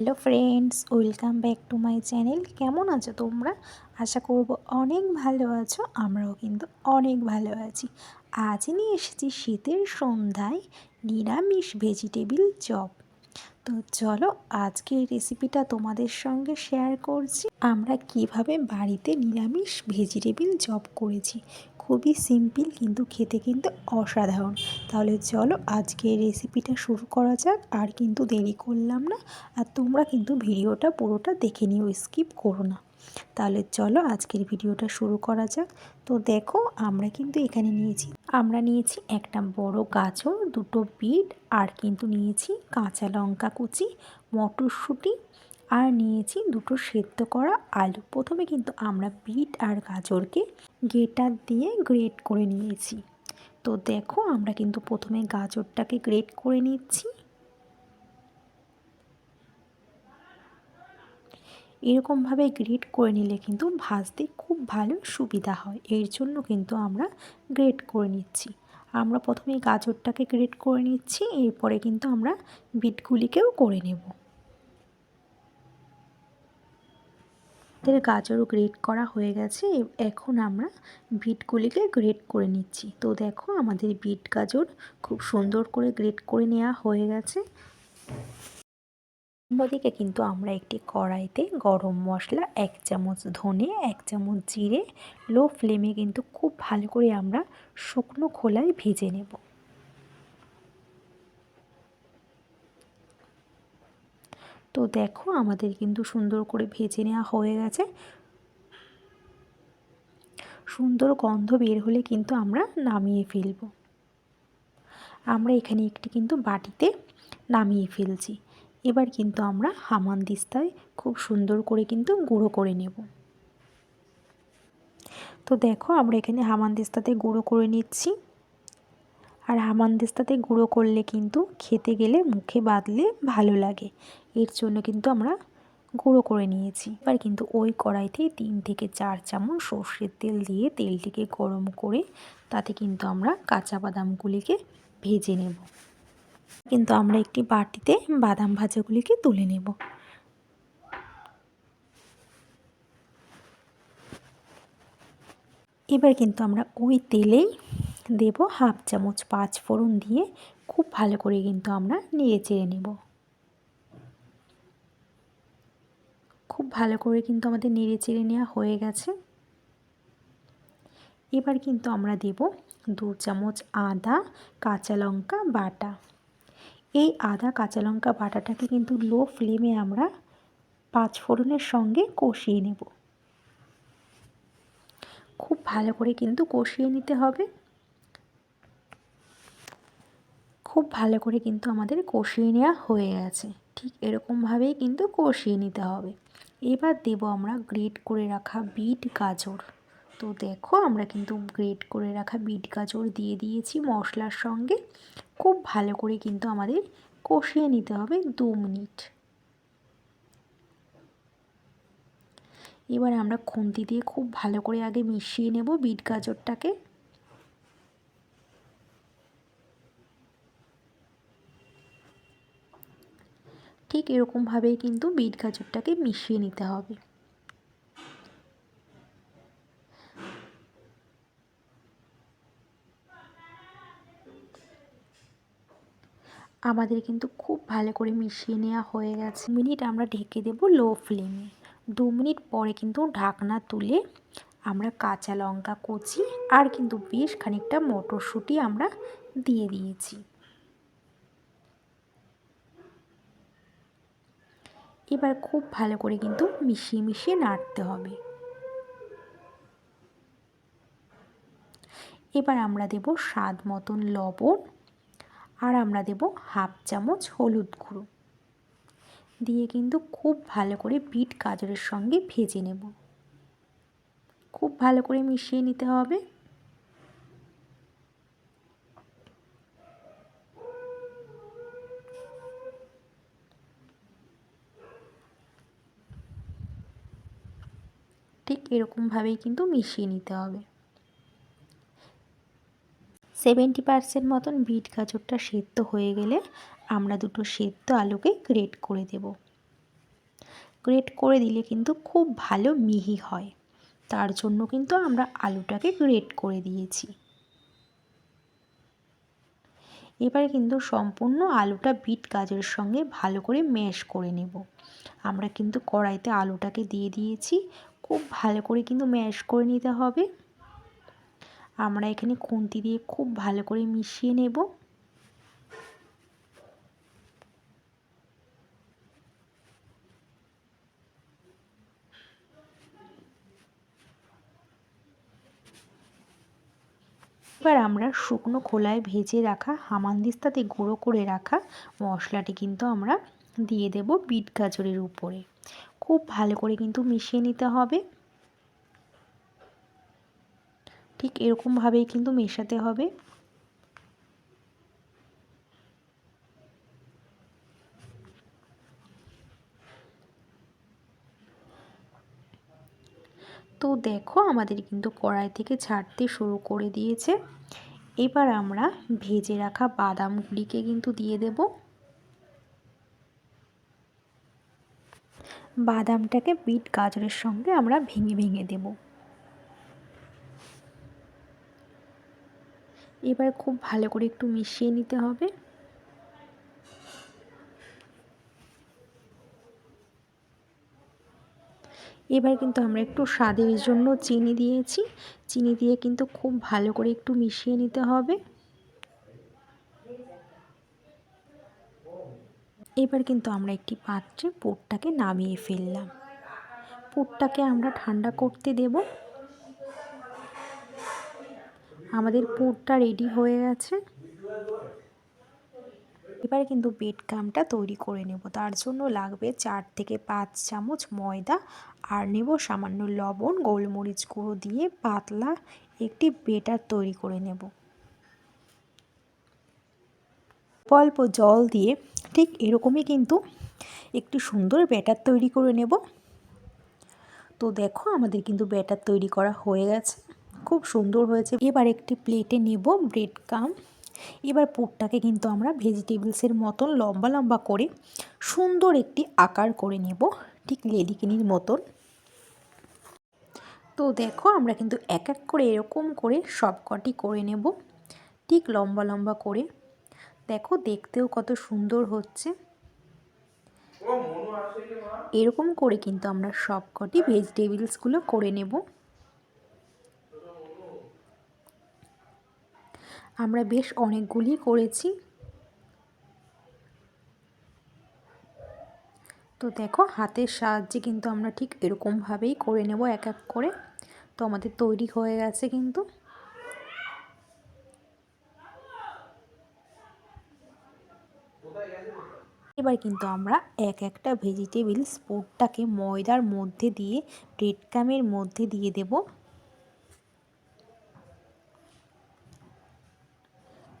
Hello friends, welcome back to my channel. কেমন আছো তোমরা? আশা করব অনেক ভালো আছো, আমরাও কিন্তু অনেক ভালো আছি। আজ নিয়ে এসেছি শীতের সন্ধ্যায় নিরামিষ ভেজিটেবিল চপ। তো চলো আজকে এই রেসিপিটা তোমাদের সঙ্গে শেয়ার করছি। আমরা কীভাবে বাড়িতে নিরামিষ ভেজিটেবিল চপ করেছি খুবই সিম্পল কিন্তু খেতে কিন্তু অসাধারণ। তাহলে চলো আজকে রেসিপিটা শুরু করা যাক, আর কিন্তু দেরি করলাম না, আর তোমরা কিন্তু ভিডিওটা পুরোটা দেখে নিও, স্কিপ করো না। তাহলে চলো আজকের ভিডিওটা শুরু করা যাক। তো দেখো, আমরা কিন্তু এখানে নিয়েছি, আমরা নিয়েছি একটা বড় গাজর, দুটো বিট, আর কিন্তু নিয়েছি কাঁচা লঙ্কা কুচি, মটরশুঁটি আর নিয়েছি দুটো সেদ্ধ করা আলু। প্রথমে কিন্তু আমরা বিট আর গাজরকে গেটার দিয়ে গ্রেট করে নিয়েছি। তো দেখো, আমরা কিন্তু প্রথমে গাজরটাকে গ্রেট করে নিচ্ছি। এরকমভাবে গ্রেট করে নিলে কিন্তু ভাজতে খুব ভালো সুবিধা হয়। এর জন্য কিন্তু আমরা গ্রেট করে নিচ্ছি। আমরা প্রথমে গাজরটাকে গ্রেট করে নিচ্ছি, এরপরে কিন্তু আমরা বিটগুলিকেও করে নেব। আমাদের গাজরও গ্রেট করা হয়ে গেছে। এখন আমরা বিটগুলিকে গ্রেট করে নিচ্ছি। তো দেখো, আমাদের বিট গাজর খুব সুন্দর করে গ্রেট করে নেওয়া হয়ে গেছে। অন্যদিকে কিন্তু আমরা একটি কড়াইতে গরম মশলা, এক চামচ ধনে, এক চামচ জিরে লো ফ্লেমে কিন্তু খুব ভালো করে আমরা শুকনো খোলায় ভেজে নেব। তো দেখো আমাদের কিন্তু সুন্দর করে ভেজে নেওয়া হয়ে গেছে। সুন্দর গন্ধ বের হলে কিন্তু আমরা নামিয়ে ফেলব। আমরা এখানে একটি কিন্তু বাটিতে নামিয়ে ফেলছি। এবার কিন্তু আমরা হামান দিস্তায় খুব সুন্দর করে কিন্তু গুঁড়ো করে নেব। তো দেখো আমরা এখানে হামান দিস্তাতে গুঁড়ো করে নিচ্ছি। আর হামানদিস্তাতে গুঁড়ো করলে কিন্তু খেতে গেলে মুখে বাঁধলে ভালো লাগে। এর জন্য কিন্তু আমরা গুঁড়ো করে নিয়েছি। এবার কিন্তু ওই কড়াইতে তিন থেকে চার চামচ সর্ষের তেল দিয়ে তেলটিকে গরম করে তাতে কিন্তু আমরা কাঁচা বাদামগুলিকে ভেজে নেব। কিন্তু আমরা একটি বাটিতে বাদাম ভাজাগুলিকে তুলে নেব। এবার কিন্তু আমরা ওই তেলেই দেব হাফ চামচ পাঁচ ফোড়ন দিয়ে খুব ভালো করে কিন্তু আমরা নেড়ে চেড়ে নেব। খুব ভালো করে কিন্তু আমাদের নেড়ে চেড়ে নেওয়া হয়ে গেছে। এবার কিন্তু আমরা দেব দু চামচ আদা কাঁচা লঙ্কা বাটা। এই আদা কাঁচা লঙ্কা বাটাটাকে কিন্তু লো ফ্লেমে আমরা পাঁচ ফোড়নের সঙ্গে কষিয়ে নেব। খুব ভালো করে কিন্তু কষিয়ে নিতে হবে। খুব ভালো করে কিন্তু আমাদের কষিয়ে নেওয়া হয়ে গেছে। ঠিক এরকমভাবেই কিন্তু কষিয়ে নিতে হবে। এবার দেব আমরা গ্রেট করে রাখা বিট গাজর। তো দেখো আমরা কিন্তু গ্রেট করে রাখা বিট গাজর দিয়ে দিয়েছি মশলার সঙ্গে। খুব ভালো করে কিন্তু আমাদের কষিয়ে নিতে হবে দু মিনিট। এবার আমরা খুন্তি দিয়ে খুব ভালো করে আগে মিশিয়ে নেব বিট গাজরটাকে। ঠিক এরকমভাবেই কিন্তু বিট গাজরটাকে মিশিয়ে নিতে হবে। আমাদের কিন্তু খুব ভালো করে মিশিয়ে নেওয়া হয়ে গেছে। মিনিট আমরা ঢেকে দেব লো ফ্লেমে। দু মিনিট পরে কিন্তু ঢাকনা তুলে আমরা কাঁচা লঙ্কা কচি আর কিন্তু বেশ খানিকটা মটরশুঁটি আমরা দিয়ে দিয়েছি। এবার খুব ভালো করে কিন্তু মিশিয়ে মিশিয়ে নাড়তে হবে। এবার আমরা দেব স্বাদ মতন লবণ আর আমরা দেব হাফ চামচ হলুদ গুঁড়ো। দিয়ে কিন্তু খুব ভালো করে বিট গাজরের সঙ্গে ভেজে নেব। খুব ভালো করে মিশিয়ে নিতে হবে। ঠিক এরকমভাবেই কিন্তু মিশিয়ে নিতে হবে। সেভেন্টি পারসেন্ট মতন বিট গাজরটা সেদ্ধ হয়ে গেলে আমরা দুটো সেদ্ধ আলুকে গ্রেট করে দেব। গ্রেট করে দিলে কিন্তু খুব ভালো মিহি হয়। তার জন্য কিন্তু আমরা আলুটাকে গ্রেট করে দিয়েছি। এবারে কিন্তু সম্পূর্ণ আলুটা বিট গাজরের সঙ্গে ভালো করে ম্যাশ করে নেব। আমরা কিন্তু কড়াইতে আলুটাকে দিয়ে দিয়েছি। খুব ভালো করে কিন্তু ম্যাশ করে নিতে হবে। আমরা এখানে খুন্তি দিয়ে খুব ভালো করে মিশিয়ে নেব। এবার আমরা শুকনো খোলায় ভেজে রাখা হামানদিস্তাতে গুঁড়ো করে রাখা মশলাটি কিন্তু আমরা দিয়ে দেব বিট গাজরের উপরে। খুব ভালো করে কিন্তু মিশিয়ে নিতে হবে। ঠিক এরকমভাবেই কিন্তু মেশাতে হবে। তো দেখো আমাদের কিন্তু কড়াই থেকে ছাড়তে শুরু করে দিয়েছে। এবার আমরা ভেজে রাখা বাদামগুলিকে কিন্তু দিয়ে দেব। বাদামটাকে বিট গাজরের সঙ্গে আমরা ভেঙে ভেঙে দেব। এবার খুব ভালো করে একটু মিশিয়ে নিতে হবে। এবার কিন্তু আমরা একটু স্বাদের জন্য চিনি দিয়েছি। চিনি দিয়ে কিন্তু খুব ভালো করে একটু মিশিয়ে নিতে হবে। এবার কিন্তু আমরা একটি পাত্রে পুরটাকে নামিয়ে ফেললাম। পুরটাকে আমরা ঠান্ডা করতে দেব। আমাদের পুরটা রেডি হয়ে গেছে। এবারে কিন্তু বেড কামটা তৈরি করে নেব। তার জন্য লাগবে চার থেকে পাঁচ চামচ ময়দা আর নেব সামান্য লবণ, গোলমরিচ গুঁড়ো দিয়ে পাতলা একটি বেটার তৈরি করে নেব। অল্প অল্প জল দিয়ে ঠিক এরকমই কিন্তু একটি সুন্দর ব্যাটার তৈরি করে নেব। তো দেখো আমাদের কিন্তু ব্যাটার তৈরি করা হয়ে গেছে। খুব সুন্দর হয়েছে। এবার একটি প্লেটে নেব ব্রেড কাম। এবার পুরটাকে কিন্তু আমরা ভেজিটেবলসের মতন লম্বা লম্বা করে সুন্দর একটি আকার করে নেব, ঠিক লেডিকিনির মতন। তো দেখো আমরা কিন্তু এক এক করে এরকম করে সব কটি করে নেব, ঠিক লম্বা লম্বা করে। দেখো দেখতেও কত সুন্দর হচ্ছে। এরকম করে কিন্তু আমরা সব কটি ভেজিটেবলসগুলো করে নেব। আমরা বেশ অনেকগুলি করেছি। তো দেখো হাতের সাহায্যে কিন্তু আমরা ঠিক এরকমভাবেই করে নেব এক এক করে। তো আমাদের তৈরি হয়ে গেছে কিন্তু। এবার কিন্তু আমরা এক একটা ভেজিটেবিল পুরটাকে ময়দার মধ্যে দিয়ে ব্রেড ক্যামের মধ্যে দিয়ে দেব।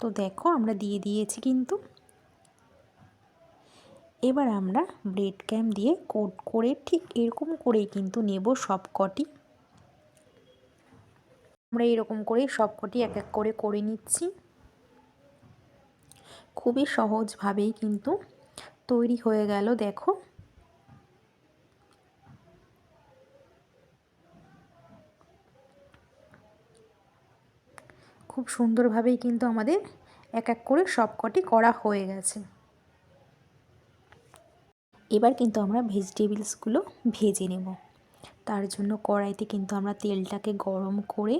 তো দেখো আমরা দিয়ে দিয়েছি কিন্তু। এবার আমরা ব্রেড ক্যাম দিয়ে কোট করে ঠিক এরকম করেই কিন্তু নেব সব কটি আমরা এরকম করেই সব কটি এক এক করে করে নিচ্ছি। খুবই সহজভাবেই কিন্তু তৈরি হয়ে গেল, দেখো। খুব সুন্দরভাবেই কিন্তু আমাদের এক এক করে সব কটি করা হয়ে গেছে। এবার কিন্তু আমরা ভেজিটেবলসগুলো ভেজে নেব। তার জন্য কড়াইতে কিন্তু আমরা তেলটাকে গরম করে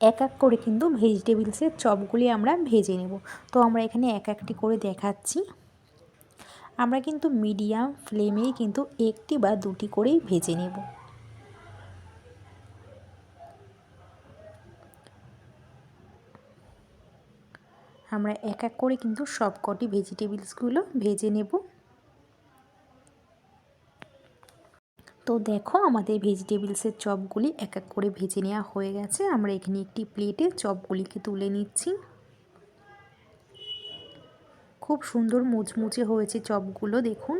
এক এক করে কিন্তু ভেজিটেবলসের চপগুলি আমরা ভেজে নেব। তো আমরা এখানে এক একটি করে দেখাচ্ছি। আমরা কিন্তু মিডিয়াম ফ্লেমেই কিন্তু একটি বা দুটি করেই ভেজে নেব। আমরা এক এক করে কিন্তু সব কটি ভেজিটেবলসগুলো ভেজে নেব। তো দেখো আমাদের ভেজিটেবলসের চপগুলি এক এক করে ভেজে নেওয়া হয়ে গেছে। আমরা এখানে একটি প্লেটে চপগুলিকে তুলে নিচ্ছি। খুব সুন্দর মুচমুচে হয়েছে চপগুলো, দেখুন।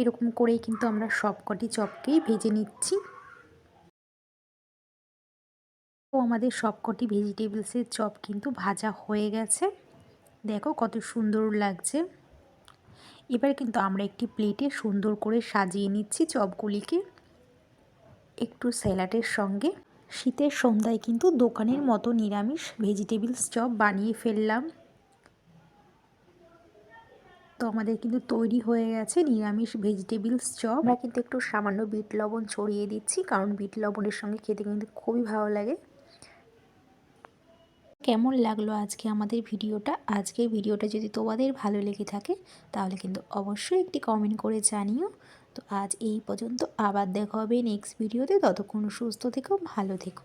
এরকম করেই কিন্তু আমরা সবকটি চপকেই ভেজে নিচ্ছি। তো আমাদের সবকটি ভেজিটেবলসের চপ কিন্তু ভাজা হয়ে গেছে। দেখো কত সুন্দর লাগছে। এবার কিন্তু আমরা একটি প্লেটে সুন্দর করে সাজিয়ে নিচ্ছি চপগুলিকে একটু স্যালাডের সঙ্গে। শীতের সন্ধ্যায় কিন্তু দোকানের মতো নিরামিষ ভেজিটেবলস চপ বানিয়ে ফেললাম। তো আমাদের কিন্তু তৈরি হয়ে গেছে নিরামিষ ভেজিটেবলস চপ। আমরা কিন্তু একটু সামান্য বিট লবণ ছড়িয়ে দিচ্ছি, কারণ বিট লবণের সঙ্গে খেতে কিন্তু খুবই ভালো লাগে। কেমন লাগল আজকে আমাদের ভিডিওটা? আজকের ভিডিওটা যদি তোমাদের ভালো লেগে থাকে, তাহলে কিন্তু অবশ্যই একটি কমেন্ট করে জানিও। তো আজ এই পর্যন্ত। আবার দেখা হবে নেক্সট ভিডিওতে ততক্ষণ সুস্থ থেকো ভালো থেকো।